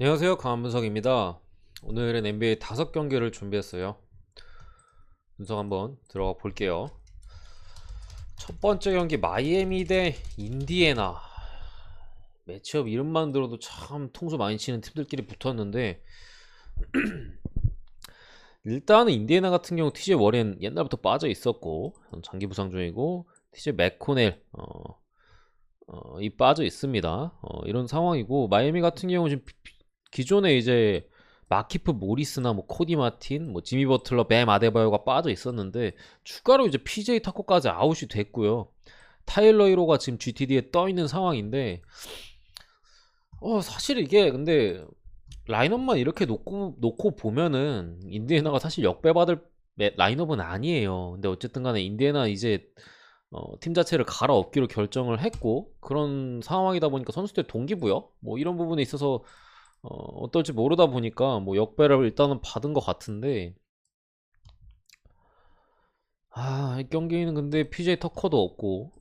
안녕하세요 강한분석입니다. 오늘은 NBA 다섯 경기를 준비했어요. 분석 한번 들어가 볼게요. 첫 번째 경기 마이애미 대 인디애나. 매치업 이름만 들어도 참 통수 많이 치는 팀들끼리 붙었는데 일단은 인디애나 같은 경우 TJ 워렌 옛날부터 빠져 있었고 장기 부상 중이고 TJ 맥코넬 어, 어, 이 빠져 있습니다. 어, 이런 상황이고 마이애미 같은 경우 지금 기존에 이제 마키프 모리스나 뭐 코디 마틴, 뭐 지미 버틀러, 뱀 아데바요가 빠져 있었는데 추가로 이제 PJ 타코까지 아웃이 됐고요. 타일러 1호가 지금 GTD에 떠 있는 상황인데 어 사실 이게 근데 라인업만 이렇게 놓고 놓고 보면은 인디애나가 사실 역배받을 라인업은 아니에요. 근데 어쨌든 간에 인디애나 이제 어, 팀 자체를 갈아엎기로 결정을 했고 그런 상황이다 보니까 선수들 동기부여 뭐 이런 부분에 있어서 어, 어떨지 모르다 보니까 뭐 역배를 일단은 받은 것 같은데 아, 이 경기는 근데 PJ 터커도 없고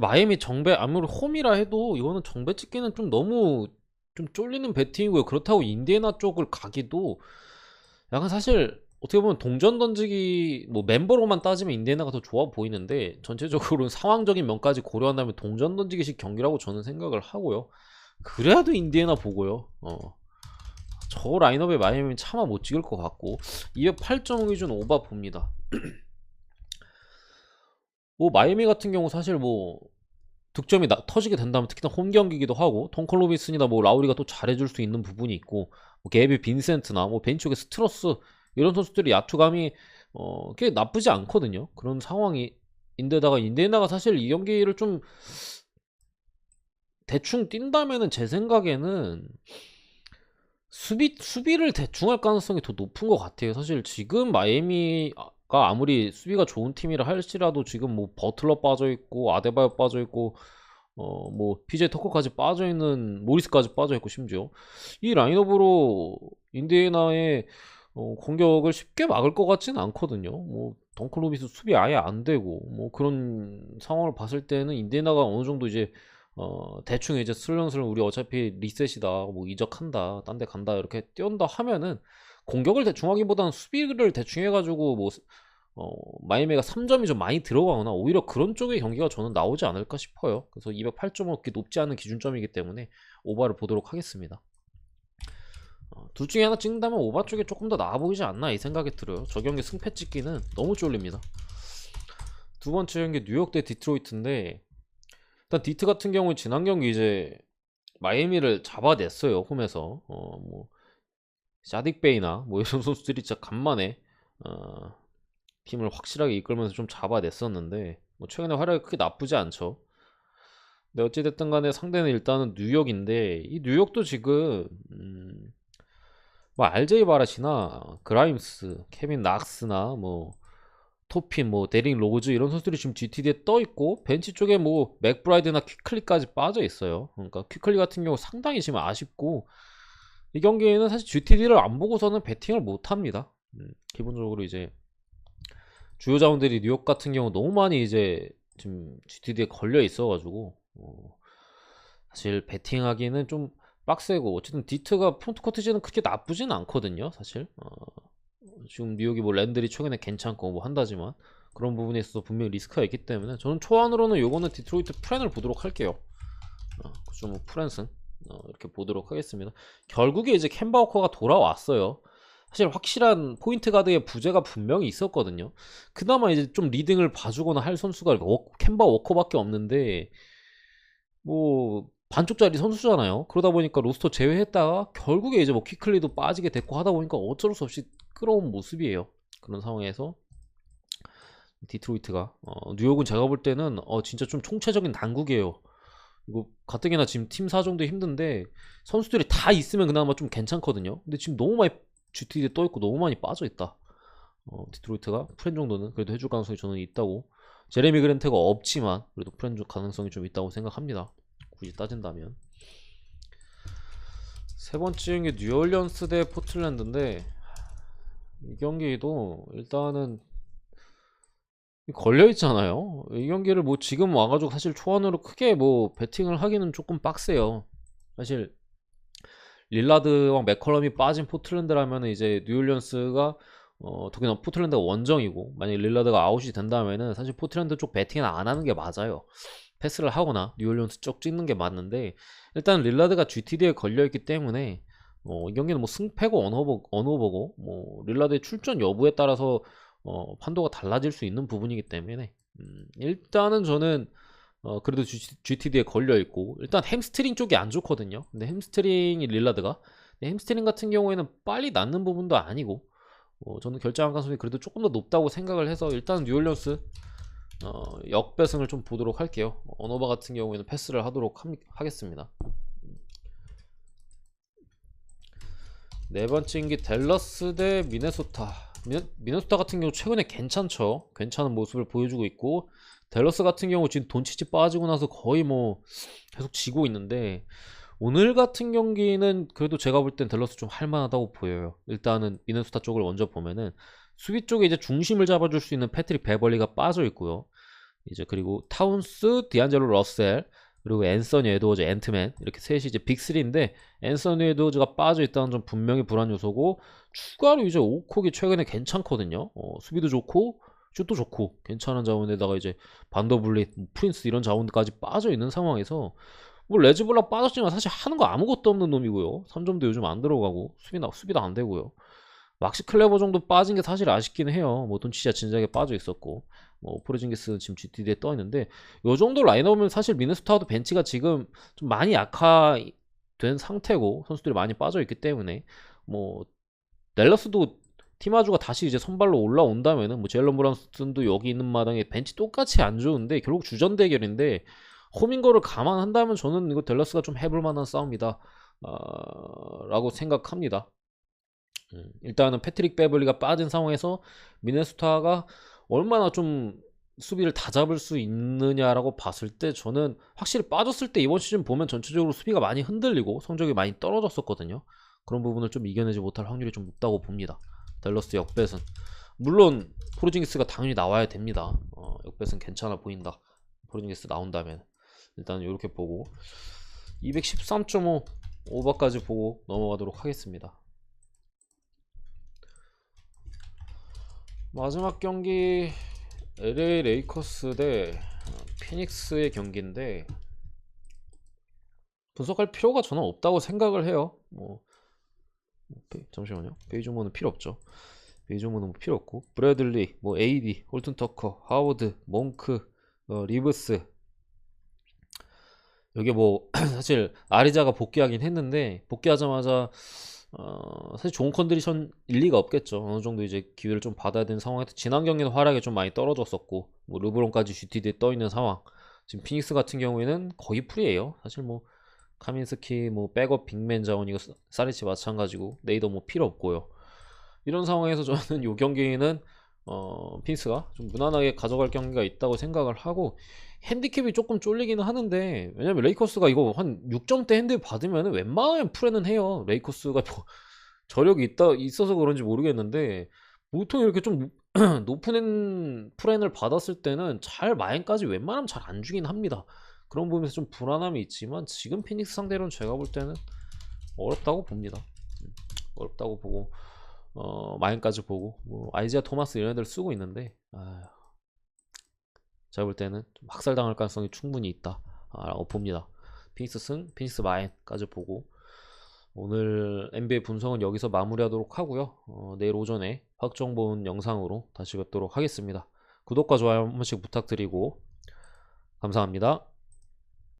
마이애미 정배 아무리 홈이라 해도 이거는 정배 찍기는 좀 너무 좀 쫄리는 배팅이고요. 그렇다고 인디애나 쪽을 가기도 약간 사실 어떻게 보면 동전 던지기 뭐 멤버로만 따지면 인디애나가 더 좋아 보이는데 전체적으로 상황적인 면까지 고려한다면 동전 던지기식 경기라고 저는 생각을 하고요. 그래도 인디애나 보고요. 어. 저 라인업에 마이애미는 차마 못 찍을 것 같고 208.5 기준 오바 봅니다. 뭐 마이애미 같은 경우 사실 뭐 득점이 나, 터지게 된다면 특히나 홈 경기기도 하고 로비슨이나 뭐 라우리가 또 잘해줄 수 있는 부분이 있고 뭐 게비 빈센트나 뭐 벤치 쪽에 스트러스 이런 선수들이 야투감이 어, 꽤 나쁘지 않거든요. 그런 상황이 인데다가 인데나가 사실 이 경기를 좀 대충 뛴다면은 제 생각에는 수비 수비를 대충 할 가능성이 더 높은 것 같아요. 사실 지금 마이애미가 아무리 수비가 좋은 팀이라 할지라도 지금 뭐 버틀러 빠져 있고 아데바요 빠져 있고 어뭐 PJ 터커까지 빠져 있는 모리스까지 빠져 있고 심지어 이 라인업으로 인디애나의 어, 공격을 쉽게 막을 것 같지는 않거든요. 뭐 덩클 로비스 수비 아예 안 되고 뭐 그런 상황을 봤을 때는 인디애나가 어느 정도 이제 어, 대충 이제 슬렁슬렁 우리 어차피 리셋이다, 뭐 이적한다, 딴 데 간다, 이렇게 띄운다 하면은 공격을 대충 하기보다는 수비를 대충 해가지고 뭐, 어, 마이메가 3점이 좀 많이 들어가거나 오히려 그런 쪽의 경기가 저는 나오지 않을까 싶어요. 그래서 208점은 그렇게 높지 않은 기준점이기 때문에 오바를 보도록 하겠습니다. 어, 둘 중에 하나 찍는다면 오바 쪽에 조금 더 나아 보이지 않나 이 생각이 들어요. 저 경기 승패 찍기는 너무 쫄립니다. 두 번째 경기 뉴욕 대 디트로이트인데 일단 디트 같은 경우에 지난 경기 이제 마이애미를 잡아냈어요 홈에서 어 뭐 샤딕 베이나 뭐 이런 선수들이 진짜 간만에 어, 팀을 확실하게 이끌면서 좀 잡아냈었는데 뭐 최근에 활약이 크게 나쁘지 않죠. 근데 어찌됐든 간에 상대는 일단은 뉴욕인데 이 뉴욕도 지금 음, 뭐 RJ 바라시나 그라임스, 케빈 낙스나 뭐 토핀, 뭐 데링 로즈 이런 선수들이 지금 GTD에 떠 있고 벤치 쪽에 뭐 맥브라이드나 퀴클리까지 빠져 있어요. 그러니까 퀴클리 같은 경우 상당히 지금 아쉽고 이 경기에는 사실 GTD를 안 보고서는 배팅을 못 합니다. 음, 기본적으로 이제 주요 자원들이 뉴욕 같은 경우 너무 많이 이제 지금 GTD에 걸려 있어가지고 어, 사실 배팅하기는 좀 빡세고 어쨌든 디트가 폰트 코트지는 그렇게 나쁘진 않거든요, 사실. 어, 지금 뉴욕이 뭐 랜들이 최근에 괜찮고 뭐 한다지만 그런 부분에 있어서 분명히 리스크가 있기 때문에 저는 초안으로는 요거는 디트로이트 프렌을 보도록 할게요. 어, 그죠 뭐 프렌슨 어, 이렇게 보도록 하겠습니다. 결국에 이제 캔바워커가 돌아왔어요. 사실 확실한 포인트 가드의 부재가 분명히 있었거든요. 그나마 이제 좀 리딩을 봐주거나 할 선수가 캔바 워커밖에 없는데 뭐 반쪽짜리 선수잖아요. 그러다 보니까 로스터 제외했다가 결국에 이제 뭐 퀴클리도 빠지게 됐고 하다 보니까 어쩔 수 없이 끌어온 모습이에요. 그런 상황에서 디트로이트가 어, 뉴욕은 제가 볼 때는 어, 진짜 좀 총체적인 난국이에요. 이거 가뜩이나 지금 팀 사정도 힘든데 선수들이 다 있으면 그나마 좀 괜찮거든요. 근데 지금 너무 많이 GTD에 떠 있고 너무 많이 빠져 있다. 어, 디트로이트가 프렌 정도는 그래도 해줄 가능성이 저는 있다고. 제레미 그랜트가 없지만 그래도 프렌 가능성이 좀 있다고 생각합니다. 굳이 따진다면. 세 번째 경기 뉴올리언스 대 포틀랜드인데 이 경기도 일단은 걸려 있잖아요. 이 경기를 뭐 지금 와가지고 사실 초안으로 크게 뭐 배팅을 하기는 조금 빡세요. 사실 릴라드와 맥컬럼이 빠진 포틀랜드라면 이제 뉴올리언스가 어, 특히나 포틀랜드가 원정이고 만약 릴라드가 아웃이 된다면은 사실 포틀랜드 쪽 배팅은 안 하는 게 맞아요. 패스를 하거나 뉴올리언스 쪽 찍는 게 맞는데 일단 릴라드가 GTD에 걸려 있기 때문에 어, 이 경기는 뭐 승패고 언어버, 언어버고 뭐 릴라드의 출전 여부에 따라서 어, 판도가 달라질 수 있는 부분이기 때문에 음, 일단은 저는 어, 그래도 GTD에 걸려 있고 일단 햄스트링 쪽이 안 좋거든요. 근데 햄스트링이 릴라드가 근데 햄스트링 같은 경우에는 빨리 낫는 부분도 아니고 어, 저는 결정한 가능성이 그래도 조금 더 높다고 생각을 해서 일단 뉴올리언스 어, 역배승을 좀 보도록 할게요. 언어바 같은 경우에는 패스를 하도록 함- 하겠습니다. 네 번째 경기 댈러스 대 미네소타. 미네, 미네소타 같은 경우 최근에 괜찮죠. 괜찮은 모습을 보여주고 있고 댈러스 같은 경우 지금 돈치치 빠지고 나서 거의 뭐 계속 지고 있는데 오늘 같은 경기는 그래도 제가 볼 땐 댈러스 좀 할만하다고 보여요. 일단은 미네소타 쪽을 먼저 보면은 수비 쪽에 이제 중심을 잡아줄 수 있는 패트릭 베벌리가 빠져 있고요. 이제 그리고 타운스, 디안젤로 러셀, 그리고 앤서니 에드워즈, 앤트맨 이렇게 셋이 이제 빅3인데 앤서니 에드워즈가 빠져 있다는 점 분명히 불안 요소고 추가로 이제 오콕이 최근에 괜찮거든요. 어, 수비도 좋고 슛도 좋고 괜찮은 자원에다가 이제 반더블릿, 뭐 프린스 이런 자원까지 빠져 있는 상황에서 뭐 레즈블라 빠졌지만 사실 하는 거 아무것도 없는 놈이고요. 3점도 요즘 안 들어가고 수비나 수비도 안 되고요. 막시 클레버 정도 빠진 게 사실 아쉽긴 해요. 뭐 돈치자 진작에 빠져 있었고 뭐 포르징기스 지금 GTD에 떠 있는데 요 정도 라인업은 사실 미네소타도 벤치가 지금 좀 많이 약화된 상태고 선수들이 많이 빠져 있기 때문에 뭐 넬러스도 티마주가 다시 이제 선발로 올라온다면은 뭐 제일런 브라운슨도 여기 있는 마당에 벤치 똑같이 안 좋은데 결국 주전 대결인데 홈인 거를 감안한다면 저는 이거 델러스가 좀 해볼 만한 싸움이다 어, 라고 생각합니다. 음, 일단은 패트릭 베블리가 빠진 상황에서 미네소타가 얼마나 좀 수비를 다 잡을 수 있느냐라고 봤을 때 저는 확실히 빠졌을 때 이번 시즌 보면 전체적으로 수비가 많이 흔들리고 성적이 많이 떨어졌었거든요. 그런 부분을 좀 이겨내지 못할 확률이 좀 높다고 봅니다. 댈러스 역배승. 물론 포르징기스가 당연히 나와야 됩니다. 어, 역배승 괜찮아 보인다. 포르징기스 나온다면 일단 이렇게 보고 213.5 오버까지 보고 넘어가도록 하겠습니다. 마지막 경기 LA 레이커스 대 어, 피닉스의 경기인데 분석할 필요가 저는 없다고 생각을 해요. 뭐 페- 잠시만요. 베이조모는 필요 없죠. 베이조모는 뭐 필요 없고 브래들리, 뭐 AD, 홀튼 터커, 하워드, 몽크, 어, 리브스 여기 뭐 사실 아리자가 복귀하긴 했는데 복귀하자마자 어, 사실 좋은 컨디션 일리가 없겠죠. 어느 정도 이제 기회를 좀 받아야 되는 상황에서 지난 경기는 활약이 좀 많이 떨어졌었고 뭐 르브론까지 GTD에 떠 있는 상황. 지금 피닉스 같은 경우에는 거의 풀이에요. 사실 뭐 카민스키 뭐 백업 빅맨 자원이고 사- 사리치 마찬가지고 네이더 뭐 필요 없고요. 이런 상황에서 저는 요 경기는 어, 피닉스가 좀 무난하게 가져갈 경기가 있다고 생각을 하고 핸디캡이 조금 쫄리기는 하는데 왜냐면 레이커스가 이거 한 6점대 핸디 받으면 웬만하면 풀에는 해요. 레이커스가 뭐 저력이 있다 있어서 그런지 모르겠는데 보통 이렇게 좀 높은 프렌을 받았을 때는 잘 마인까지 웬만하면 잘 안 주긴 합니다. 그런 부분에서 좀 불안함이 있지만 지금 피닉스 상대로는 제가 볼 때는 어렵다고 봅니다. 음, 어렵다고 보고 어, 마인까지 보고 뭐 아이지아 토마스 이런 애들 쓰고 있는데 아휴, 제가 볼 때는 좀 학살당할 가능성이 충분히 있다라고 봅니다. 피닉스 승, 피닉스 마인까지 보고 오늘 NBA 분석은 여기서 마무리하도록 하고요. 어, 내일 오전에 확정 본 영상으로 다시 뵙도록 하겠습니다. 구독과 좋아요 한 번씩 부탁드리고 감사합니다.